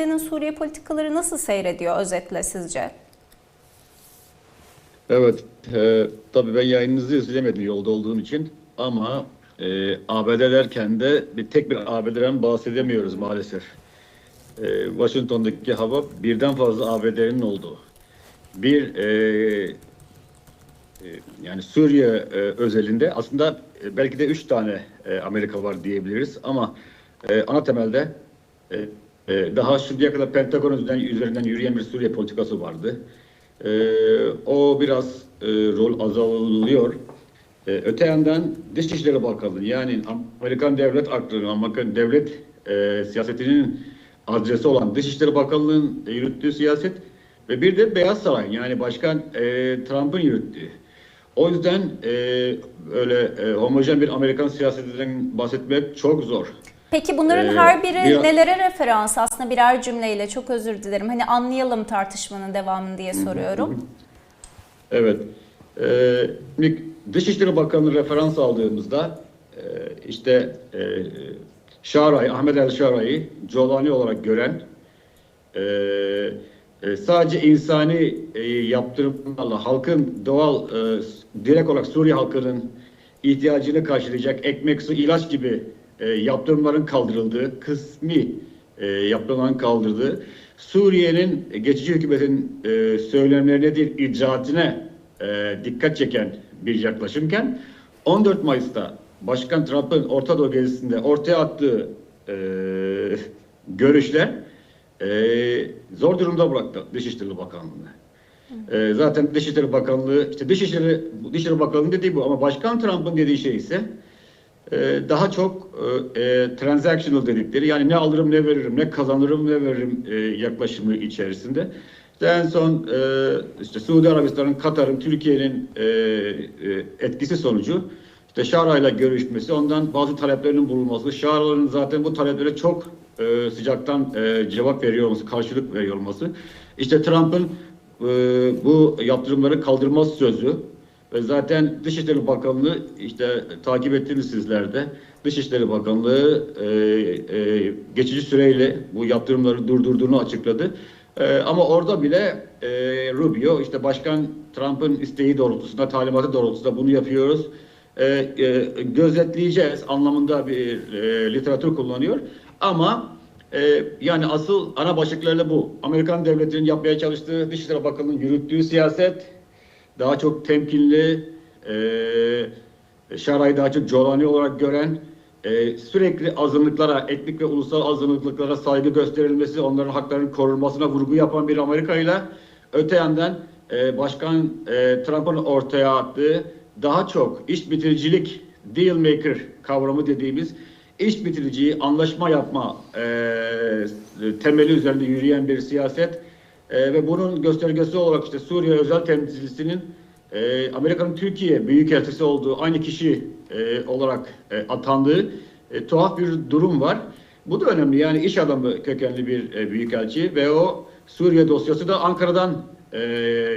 ABD'nin Suriye politikaları nasıl seyrediyor özetle sizce? Evet, e, tabii ben yayınınızı izleyemedim yolda olduğum için ama e, ABD derken de bir tek bir ABD'den bahsedemiyoruz maalesef. E, Washington'daki hava birden fazla ABD'nin olduğu. Bir, e, e, yani Suriye e, özelinde aslında e, belki de üç tane e, Amerika var diyebiliriz ama e, ana temelde e, e, daha şimdiye kadar Pentagon üzerinden, yürüyen bir Suriye politikası vardı. E, o biraz e, rol azalıyor. E, öte yandan Dışişleri Bakanlığı yani Amerikan devlet aklının, Amerikan devlet e, siyasetinin adresi olan Dışişleri Bakanlığı'nın yürüttüğü siyaset ve bir de Beyaz Saray yani Başkan e, Trump'ın yürüttüğü. O yüzden e, öyle e, homojen bir Amerikan siyasetinden bahsetmek çok zor. Peki bunların Ee, her biri biraz- nelere referans aslında birer cümleyle çok özür dilerim. Hani anlayalım tartışmanın devamını diye soruyorum. Evet. Ee, Dışişleri Bakanı referans aldığımızda e, işte e, Şaray, Ahmet El Şaray'ı Colani olarak gören e, e, sadece insani e, yaptırımlarla halkın doğal e, direkt olarak Suriye halkının ihtiyacını karşılayacak ekmek, su, ilaç gibi e, yaptırımların kaldırıldığı, kısmi e, yaptırımların kaldırıldığı, Suriye'nin geçici hükümetin e, söylemlerine değil icraatine e, dikkat çeken bir yaklaşımken 14 Mayıs'ta Başkan Trump'ın Orta Doğu gezisinde ortaya attığı e, görüşler e, zor durumda bıraktı Dışişleri Bakanlığı'nı. E, zaten Dışişleri Bakanlığı, işte Dışişleri, Dışişleri Bakanlığı dediği bu ama Başkan Trump'ın dediği şey ise e, daha çok e, e, transactional dedikleri yani ne alırım ne veririm, ne kazanırım ne veririm e, yaklaşımı içerisinde. En son e, işte Suudi Arabistan'ın, Katar'ın, Türkiye'nin e, e, etkisi sonucu işte Şara'yla görüşmesi, ondan bazı taleplerinin bulunması, Şara'nın zaten bu taleplere çok e, sıcaktan e, cevap veriyor olması, karşılık veriyor olması. İşte Trump'ın e, bu yaptırımları kaldırmaz sözü ve zaten Dışişleri Bakanlığı işte takip ettiniz sizler de. Dışişleri Bakanlığı e, e, geçici süreyle bu yaptırımları durdurduğunu açıkladı. E, ama orada bile e, Rubio işte Başkan Trump'ın isteği doğrultusunda, talimatı doğrultusunda bunu yapıyoruz. E, e, gözetleyeceğiz anlamında bir e, literatür kullanıyor. Ama e, yani asıl ana başlıklarıyla bu. Amerikan devletinin yapmaya çalıştığı Dışişleri Bakanlığı'nın yürüttüğü siyaset daha çok temkinli, e, Şaray'ı daha çok Colani olarak gören, e, sürekli azınlıklara, etnik ve ulusal azınlıklara saygı gösterilmesi, onların haklarının korunmasına vurgu yapan bir Amerika ile öte yandan e, Başkan e, Trump'ın ortaya attığı daha çok iş bitiricilik, deal maker kavramı dediğimiz iş bitiriciyi anlaşma yapma e, temeli üzerinde yürüyen bir siyaset e, ve bunun göstergesi olarak işte Suriye özel temsilcisinin e, Amerika'nın Türkiye büyükelçisi olduğu aynı kişi e, olarak e, atandığı e, tuhaf bir durum var. Bu da önemli. Yani iş adamı kökenli bir e, büyükelçi ve o Suriye dosyası da Ankara'dan e,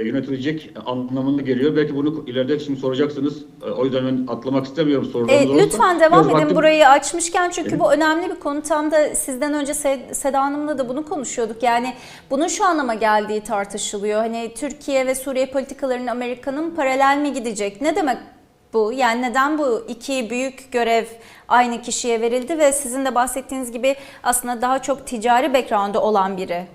yönetilecek anlamına geliyor. Belki bunu ileride şimdi soracaksınız. E, o yüzden ben atlamak istemiyorum sorularınız E, olursa. lütfen devam Biraz edin vaktim- burayı açmışken çünkü bu önemli bir konu. Tam da sizden önce Se- Seda Hanım'la da bunu konuşuyorduk. Yani bunun şu anlama geldiği tartışılıyor. Hani Türkiye ve Suriye politikalarının Amerika'nın paralel mi gidecek? Ne demek bu? Yani neden bu iki büyük görev aynı kişiye verildi ve sizin de bahsettiğiniz gibi aslında daha çok ticari background'u olan biri?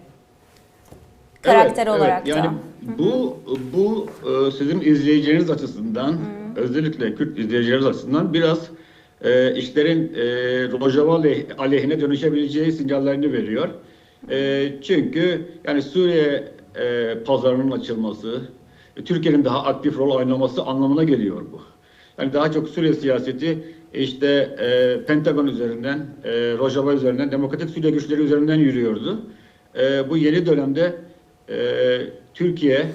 Karakter Evet, olarak evet. Yani da. bu bu e, sizin izleyicileriniz açısından özellikle Kürt izleyicileriniz açısından biraz e, işlerin e, Rojava aleyh- aleyhine dönüşebileceği sinyallerini veriyor. E, çünkü yani Suriye e, pazarının açılması, Türkiye'nin daha aktif rol oynaması anlamına geliyor bu. Yani daha çok Suriye siyaseti işte e, Pentagon üzerinden, e, Rojava üzerinden, Demokratik Suriye güçleri üzerinden yürüyordu. E, bu yeni dönemde e, Türkiye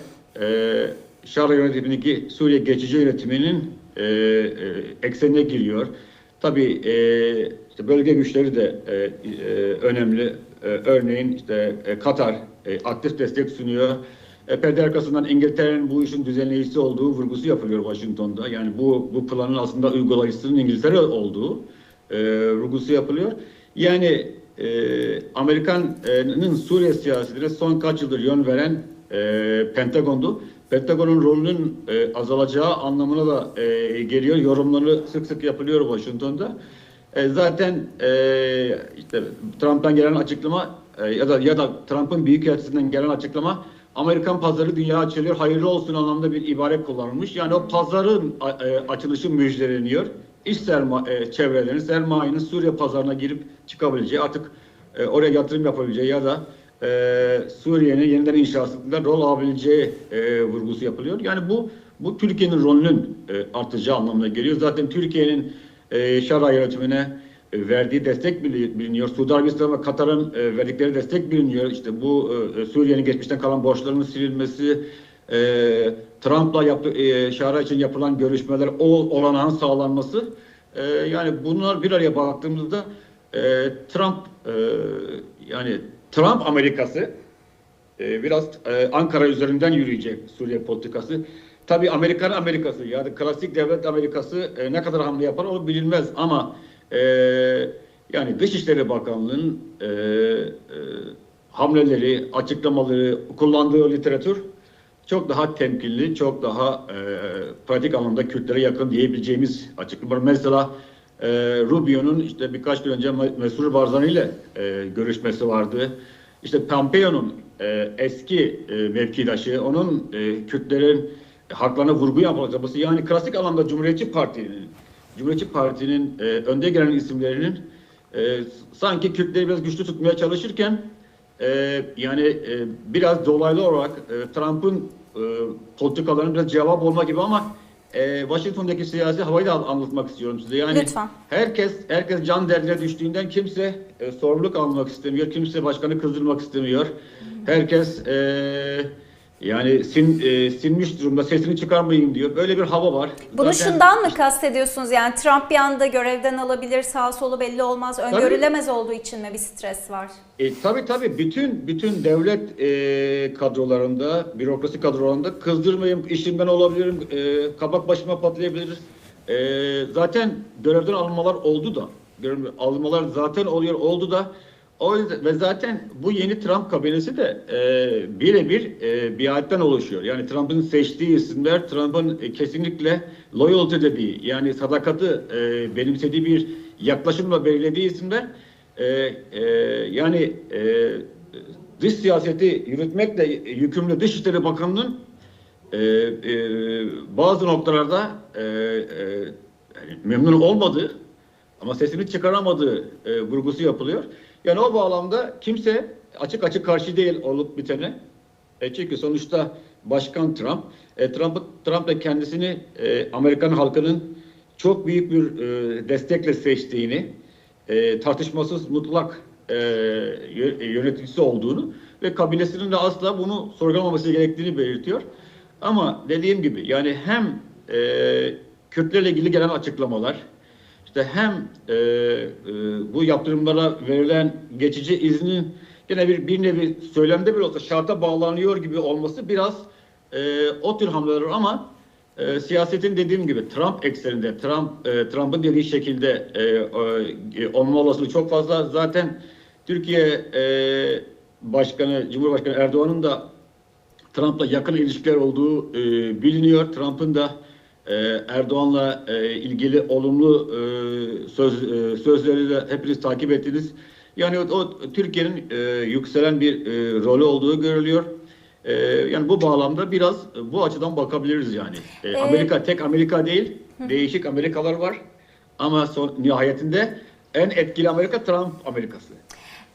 e, Şarj yönetimindeki Suriye geçici yönetiminin e, e, eksenine giriyor. Tabii e, işte bölge güçleri de e, e, önemli. E, örneğin işte e, Katar e, aktif destek sunuyor. E, perde arkasından İngiltere'nin bu işin düzenleyicisi olduğu vurgusu yapılıyor Washington'da. Yani bu bu planın aslında uygulayıcısının İngiltere olduğu e, vurgusu yapılıyor. Yani e, Amerikan'ın Suriye siyasetine son kaç yıldır yön veren e, Pentagon'du. Pentagon'un rolünün e, azalacağı anlamına da e, geliyor. Yorumları sık sık yapılıyor Washington'da. E, zaten e, işte Trump'tan gelen açıklama e, ya da ya da Trump'ın büyükelçisinden gelen açıklama Amerikan pazarı dünya açılıyor, hayırlı olsun anlamda bir ibare kullanılmış. Yani o pazarın e, açılışı müjdeleniyor. İş serma, e, çevrelerinin, sermayenin Suriye pazarına girip çıkabileceği, artık e, oraya yatırım yapabileceği ya da e, Suriye'nin yeniden inşasında rol alabileceği e, vurgusu yapılıyor. Yani bu bu Türkiye'nin rolünün e, artacağı anlamına geliyor. Zaten Türkiye'nin e, Şara yönetimine e, verdiği destek bili- biliniyor. Suudi Arabistan ve Katar'ın e, verdikleri destek biliniyor. İşte bu e, Suriye'nin geçmişten kalan borçlarının silinmesi, e, Trump'la yaptı, e, Şara için yapılan görüşmeler, o olanağın sağlanması. E, yani bunlar bir araya baktığımızda e, Trump e, yani Trump Amerikası e, biraz e, Ankara üzerinden yürüyecek Suriye politikası. Tabii Amerikan Amerikası yani klasik devlet Amerikası e, ne kadar hamle yapar o bilinmez ama e, yani Dışişleri Bakanlığı'nın e, e, hamleleri, açıklamaları, kullandığı literatür çok daha temkinli, çok daha e, pratik anlamda Kürtlere yakın diyebileceğimiz açıklamalar. Mesela e, Rubio'nun işte birkaç gün önce Me- Mesut Barzani ile e, görüşmesi vardı. İşte Pompeo'nun e, eski e, mevkidaşı, onun e, Kürtlerin haklarına vurgu yapılması yani klasik anlamda Cumhuriyetçi Parti'nin Cumhuriyetçi Parti'nin e, önde gelen isimlerinin e, sanki Kürtleri biraz güçlü tutmaya çalışırken e, yani e, biraz dolaylı olarak e, Trump'ın e, politikalarına biraz cevap olma gibi ama e, Washington'daki siyasi havayı da anlatmak istiyorum size. Yani Lütfen. herkes herkes can derdine düştüğünden kimse e, sorumluluk almak istemiyor. Kimse başkanı kızdırmak istemiyor. Herkes e, yani sin, e, sinmiş durumda sesini çıkarmayayım diyor. Böyle bir hava var. Bunu Zaten- şundan mı kastediyorsunuz? Yani Trump bir anda görevden alabilir, sağ solu belli olmaz, öngörülemez olduğu için mi bir stres var? E, tabii tabii bütün bütün devlet e, kadrolarında, bürokrasi kadrolarında kızdırmayayım, işimden olabilirim, e, kabak başıma patlayabilir. E, zaten görevden alınmalar oldu da, alınmalar zaten oluyor, oldu da. O yüzden, ve zaten bu yeni Trump kabinesi de e, birebir e, biayetten oluşuyor. Yani Trump'ın seçtiği isimler, Trump'ın e, kesinlikle loyalty dediği, yani sadakati e, benimsediği bir yaklaşımla belirlediği isimler. E, e, yani e, dış siyaseti yürütmekle yükümlü Dışişleri Bakanı'nın e, e, bazı noktalarda e, e, yani memnun olmadığı ama sesini çıkaramadığı e, vurgusu yapılıyor. Yani o bağlamda kimse açık açık karşı değil olup bitene. E, çünkü sonuçta Başkan Trump, e, Trump, Trump da kendisini e, Amerikan halkının çok büyük bir e, destekle seçtiğini, e, tartışmasız mutlak e, yö- yöneticisi olduğunu ve kabilesinin de asla bunu sorgulamaması gerektiğini belirtiyor. Ama dediğim gibi yani hem e, Kürtlerle ilgili gelen açıklamalar, işte hem e, e, bu yaptırımlara verilen geçici iznin yine bir bir nevi söylemde bir olsa şarta bağlanıyor gibi olması biraz e, o tür hamleler ama e, siyasetin dediğim gibi Trump ekseninde Trump e, Trump'ın dediği şekilde e, e, olma olasılığı çok fazla. Zaten Türkiye e, Başkanı Cumhurbaşkanı Erdoğan'ın da Trump'la yakın ilişkiler olduğu e, biliniyor. Trump'ın da e, Erdoğan'la e, ilgili olumlu e, söz e, sözleri de hepiniz takip ettiniz. Yani o, o Türkiye'nin e, yükselen bir e, rolü olduğu görülüyor. E, yani bu bağlamda biraz bu açıdan bakabiliriz yani. E, Ee, Amerika tek Amerika değil, değişik Amerikalar var. Ama son nihayetinde en etkili Amerika Trump Amerikası.